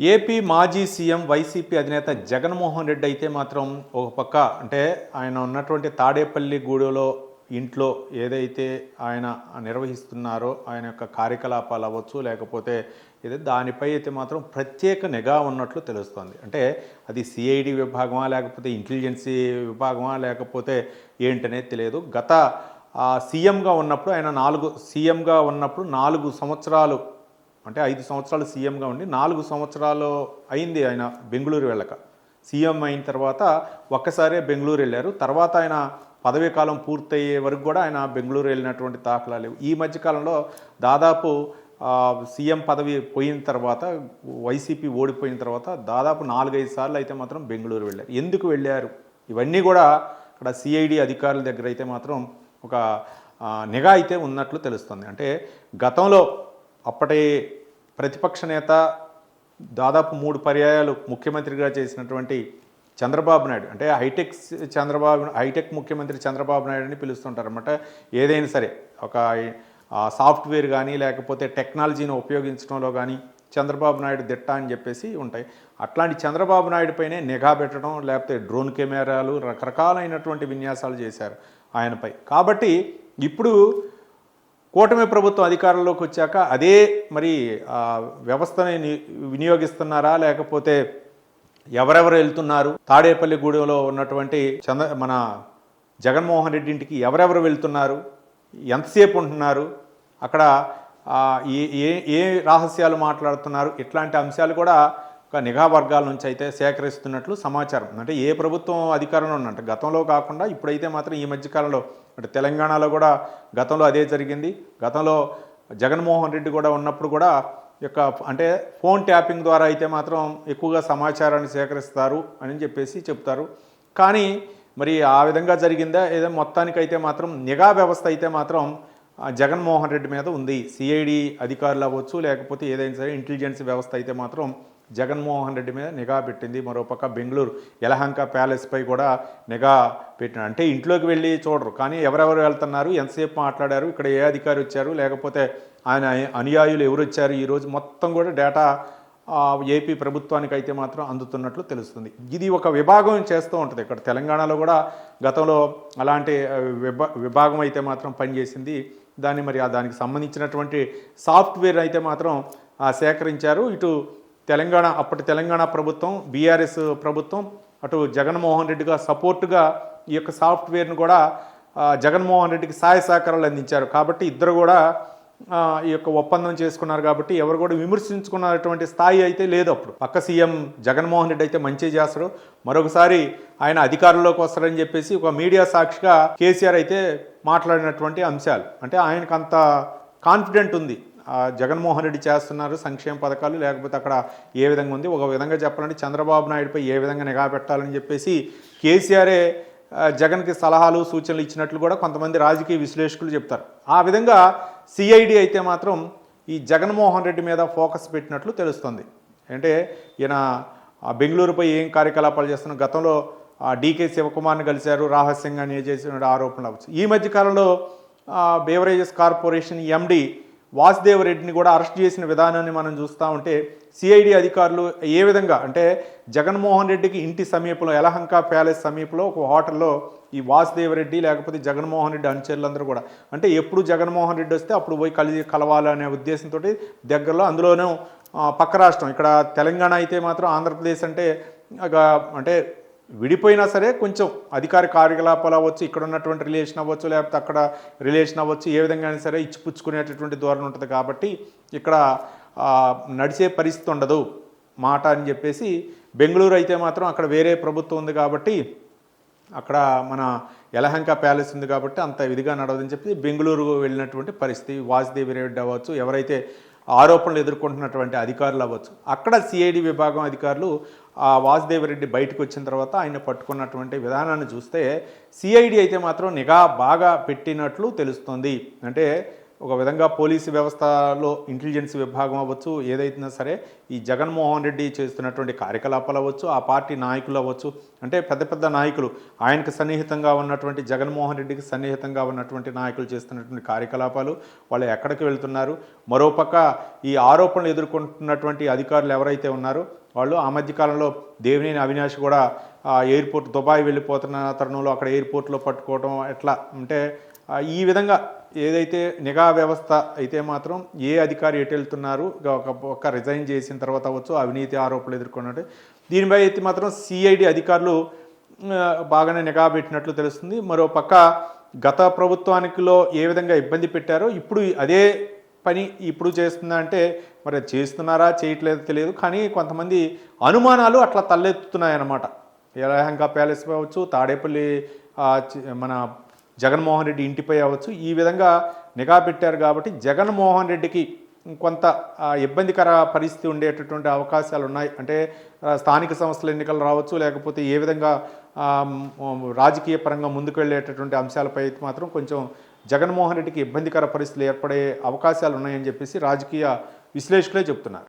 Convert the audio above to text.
AP మాజీ CM YCP అధినేత జగన్మోహన్ రెడ్డి అయితే మాత్రం ఒక పక్క అంటే ఆయన ఉన్నటువంటి తాడేపల్లి గూడెలో ఇంట్లో ఏదైతే ఆయన నిర్వహిస్తున్నారో ఆయన యొక్క కార్యకలాపాలు అవ్వచ్చు లేకపోతే ఇది దానిపై అయితే మాత్రం ప్రత్యేక నిఘా ఉన్నట్లు తెలుస్తోంది. అంటే అది సిఐడి విభాగమా లేకపోతే ఇంటెలిజెన్సీ విభాగమా లేకపోతే ఏంటనేది తెలియదు. గత ఆ, సీఎంగా ఉన్నప్పుడు ఆయన నాలుగు సీఎంగా ఉన్నప్పుడు నాలుగు సంవత్సరాలు అంటే ఐదు సంవత్సరాలు సీఎంగా ఉండి నాలుగు సంవత్సరాలు అయింది ఆయన బెంగళూరు వెళ్ళక. సీఎం అయిన తర్వాత ఒక్కసారే బెంగళూరు వెళ్ళారు. తర్వాత ఆయన పదవీ కాలం పూర్తయ్యే వరకు కూడా ఆయన బెంగళూరు వెళ్ళినటువంటి దాఖలాలు లేవు. ఈ మధ్యకాలంలో దాదాపు సీఎం పదవి పోయిన తర్వాత వైసీపీ ఓడిపోయిన తర్వాత దాదాపు నాలుగైదు సార్లు అయితే మాత్రం బెంగళూరు వెళ్ళారు. ఎందుకు వెళ్ళారు? ఇవన్నీ కూడా అక్కడ సిఐడి అధికారుల దగ్గర అయితే మాత్రం ఒక నిఘా అయితే ఉన్నట్లు తెలుస్తుంది. అంటే గతంలో అప్పటి ప్రతిపక్ష నేత దాదాపు మూడు పర్యాయాలు ముఖ్యమంత్రిగా చేసినటువంటి చంద్రబాబు నాయుడు. అంటే హైటెక్ చంద్రబాబు హైటెక్ ముఖ్యమంత్రి చంద్రబాబు నాయుడు అని పిలుస్తుంటారు అనమాట ఏదైనా సరే ఒక సాఫ్ట్వేర్ కానీ లేకపోతే టెక్నాలజీని ఉపయోగించడంలో కానీ చంద్రబాబు నాయుడు దిట్ట అని చెప్పేసి ఉంటాయి. అట్లాంటి చంద్రబాబు నాయుడు పైనే నిఘా పెట్టడం లేకపోతే డ్రోన్ కెమెరాలు రకరకాలైనటువంటి విన్యాసాలు చేశారు ఆయనపై. కాబట్టి ఇప్పుడు కూటమి ప్రభుత్వం అధికారంలోకి వచ్చాక అదే మరి వ్యవస్థని వినియోగిస్తున్నారా? లేకపోతే ఎవరెవరు వెళ్తున్నారు? తాడేపల్లి గూడెంలో ఉన్నటువంటి చంద్ర మన జగన్మోహన్ రెడ్డి ఇంటికి ఎవరెవరు వెళ్తున్నారు? ఎంతసేపు ఉంటున్నారు? అక్కడ ఏ ఏ ఏ రహస్యాలు మాట్లాడుతున్నారు? ఇట్లాంటి అంశాలు కూడా ఒక నిఘా వర్గాల నుంచి అయితే సేకరిస్తున్నట్లు సమాచారం. అంటే ఏ ప్రభుత్వం అధికారంలో ఉన్నట్టు గతంలో కాకుండా ఇప్పుడైతే మాత్రం ఈ మధ్యకాలంలో అంటే తెలంగాణలో కూడా గతంలో అదే జరిగింది. గతంలో జగన్మోహన్ రెడ్డి కూడా ఉన్నప్పుడు కూడా ఈ యొక్క అంటే ఫోన్ ట్యాపింగ్ ద్వారా అయితే మాత్రం ఎక్కువగా సమాచారాన్ని సేకరిస్తారు అని చెప్పేసి చెప్తారు. కానీ మరి ఆ విధంగా జరిగిందా? ఏదో మొత్తానికైతే మాత్రం నిఘా వ్యవస్థ అయితే మాత్రం జగన్మోహన్ రెడ్డి మీద ఉంది. సిఐడి అధికారులు అవ్వచ్చు లేకపోతే ఏదైనా సరే ఇంటెలిజెన్స్ వ్యవస్థ అయితే మాత్రం జగన్మోహన్ రెడ్డి మీద నిఘా పెట్టింది. మరోపక్క బెంగళూరు యలహంక ప్యాలెస్పై కూడా నిఘా పెట్టిన అంటే ఇంట్లోకి వెళ్ళి చూడరు. కానీ ఎవరెవరు వెళ్తున్నారు? ఎంతసేపు మాట్లాడారు? ఇక్కడ ఏ అధికారి వచ్చారు? లేకపోతే ఆయన అనుయాయులు ఎవరు వచ్చారు? ఈరోజు మొత్తం కూడా డేటా ఏపీ ప్రభుత్వానికి అయితే మాత్రం అందుతున్నట్లు తెలుస్తుంది. ఇది ఒక విభాగం చేస్తూ ఉంటుంది. ఇక్కడ తెలంగాణలో కూడా గతంలో అలాంటి విభా విభాగం అయితే మాత్రం పనిచేసింది. దాన్ని మరి దానికి సంబంధించినటువంటి సాఫ్ట్వేర్ అయితే మాత్రం సేకరించారు. ఇటు తెలంగాణ అప్పటి తెలంగాణ ప్రభుత్వం బీఆర్ఎస్ ప్రభుత్వం అటు జగన్మోహన్ రెడ్డిగా సపోర్టుగా ఈ యొక్క సాఫ్ట్వేర్ను కూడా జగన్మోహన్ రెడ్డికి సహాయ సహకారాలు అందించారు. కాబట్టి ఇద్దరు కూడా ఈ యొక్క ఒప్పందం చేసుకున్నారు కాబట్టి ఎవరు కూడా విమర్శించుకున్నటువంటి స్థాయి అయితే లేదు అప్పుడు. పక్క సీఎం జగన్మోహన్ రెడ్డి అయితే మంచి చేస్తారు మరొకసారి ఆయన అధికారంలోకి వస్తారని చెప్పేసి ఒక మీడియా సాక్షిగా కేసీఆర్ అయితే మాట్లాడినటువంటి అంశాలు. అంటే ఆయనకు అంత కాన్ఫిడెంట్ ఉంది. జగన్మోహన్ రెడ్డి చేస్తున్నారు సంక్షేమ పథకాలు లేకపోతే అక్కడ ఏ విధంగా ఉంది ఒక విధంగా చెప్పాలంటే చంద్రబాబు నాయుడుపై ఏ విధంగా నిఘా పెట్టాలని చెప్పేసి కేసీఆరే జగన్కి సలహాలు సూచనలు ఇచ్చినట్లు కూడా కొంతమంది రాజకీయ విశ్లేషకులు చెప్తారు. ఆ విధంగా సిఐడి అయితే మాత్రం ఈ జగన్మోహన్ రెడ్డి మీద ఫోకస్ పెట్టినట్లు తెలుస్తుంది. అంటే ఈయన బెంగళూరుపై ఏం కార్యకలాపాలు చేస్తున్న గతంలో డీకే శివకుమార్ని కలిశారు రహస్యంగా నియ చేసిన ఆరోపణలు అవ్వచ్చు. ఈ మధ్యకాలంలో బేవరేజెస్ కార్పొరేషన్ ఎండి వాసుదేవరెడ్డిని కూడా అరెస్ట్ చేసిన విధానాన్ని మనం చూస్తూ ఉంటే సిఐడి అధికారులు ఏ విధంగా అంటే జగన్మోహన్ రెడ్డికి ఇంటి సమీపంలో యలహంక ప్యాలెస్ సమీపంలో ఒక హోటల్లో ఈ వాసుదేవరెడ్డి లేకపోతే జగన్మోహన్ రెడ్డి అనుచరులందరూ కూడా అంటే ఎప్పుడు జగన్మోహన్ రెడ్డి వస్తే అప్పుడు పోయి కలిసి కలవాలనే ఉద్దేశంతో దగ్గరలో అందులోనూ పక్క రాష్ట్రం ఇక్కడ తెలంగాణ అయితే మాత్రం ఆంధ్రప్రదేశ్ అంటే అంటే విడిపోయినా సరే కొంచెం అధికార కార్యకలాపాలు అవ్వచ్చు ఇక్కడ ఉన్నటువంటి రిలేషన్ అవ్వచ్చు లేకపోతే అక్కడ రిలేషన్ అవ్వచ్చు ఏ విధంగా అయినా సరే ఇచ్చిపుచ్చుకునేటటువంటి ధోరణి ఉంటుంది కాబట్టి ఇక్కడ నడిచే పరిస్థితి ఉండదు మాట అని చెప్పేసి బెంగళూరు అయితే మాత్రం అక్కడ వేరే ప్రభుత్వం ఉంది కాబట్టి అక్కడ మన యలహంక ప్యాలెస్ ఉంది కాబట్టి అంత విధిగా నడవదని చెప్పి బెంగళూరు వెళ్ళినటువంటి పరిస్థితి. వాసుదేవి రెడ్డి అవ్వచ్చు ఎవరైతే ఆరోపణలు ఎదుర్కొంటున్నటువంటి అధికారులు అవ్వచ్చు. అక్కడ సిఐడి విభాగం అధికారులు ఆ వాసుదేవి రెడ్డి బయటకు వచ్చిన తర్వాత ఆయన పట్టుకున్నటువంటి విధానాన్ని చూస్తే సిఐడి అయితే మాత్రం నిఘా బాగా పెట్టినట్లు తెలుస్తుంది. అంటే ఒక విధంగా పోలీసు వ్యవస్థలో ఇంటెలిజెన్స్ విభాగం అవ్వచ్చు ఏదైతున్నా సరే ఈ జగన్మోహన్ రెడ్డి చేస్తున్నటువంటి కార్యకలాపాలు అవ్వచ్చు ఆ పార్టీ నాయకులు అవ్వచ్చు. అంటే పెద్ద పెద్ద నాయకులు ఆయనకు సన్నిహితంగా ఉన్నటువంటి జగన్మోహన్ రెడ్డికి సన్నిహితంగా ఉన్నటువంటి నాయకులు చేస్తున్నటువంటి కార్యకలాపాలు వాళ్ళు ఎక్కడికి వెళ్తున్నారు? మరోపక్క ఈ ఆరోపణలు ఎదుర్కొంటున్నటువంటి అధికారులు ఎవరైతే ఉన్నారో వాళ్ళు ఆ మధ్యకాలంలో దేవినేని అవినాష్ కూడా ఎయిర్పోర్ట్ దుబాయ్ వెళ్ళిపోతున్న తరుణంలో అక్కడ ఎయిర్పోర్ట్లో పట్టుకోవడం ఎట్లా? అంటే ఈ విధంగా ఏదైతే నిఘా వ్యవస్థ అయితే మాత్రం ఏ అధికారి ఎటు వెళ్తున్నారు ఒక ఒక రిజైన్ చేసిన తర్వాత అవ్వచ్చు అవినీతి ఆరోపణలు ఎదుర్కొన్నట్టు. దీనిపై అయితే మాత్రం సిఐడి అధికారులు బాగానే నిఘా పెట్టినట్లు తెలుస్తుంది. మరో పక్క గత ప్రభుత్వానికిలో ఏ విధంగా ఇబ్బంది పెట్టారో ఇప్పుడు అదే పని ఇప్పుడు చేస్తుందా అంటే మరి చేస్తున్నారా చేయట్లేదు తెలియదు. కానీ కొంతమంది అనుమానాలు అట్లా తలెత్తుతున్నాయన్నమాట. యలహంక ప్యాలెస్ కావచ్చు తాడేపల్లి మన జగన్మోహన్ రెడ్డి ఇంటిపై అవ్వచ్చు. ఈ విధంగా నిఘా పెట్టారు కాబట్టి జగన్మోహన్ రెడ్డికి కొంత ఇబ్బందికర పరిస్థితి ఉండేటటువంటి అవకాశాలు ఉన్నాయి. అంటే స్థానిక సంస్థల ఎన్నికలు రావచ్చు లేకపోతే ఏ విధంగా రాజకీయ పరంగా ముందుకు వెళ్ళేటటువంటి అంశాలపై అయితే మాత్రం కొంచెం జగన్మోహన్ రెడ్డికి ఇబ్బందికర పరిస్థితులు ఏర్పడే అవకాశాలు ఉన్నాయని చెప్పేసి రాజకీయ విశ్లేషకులే చెప్తున్నారు.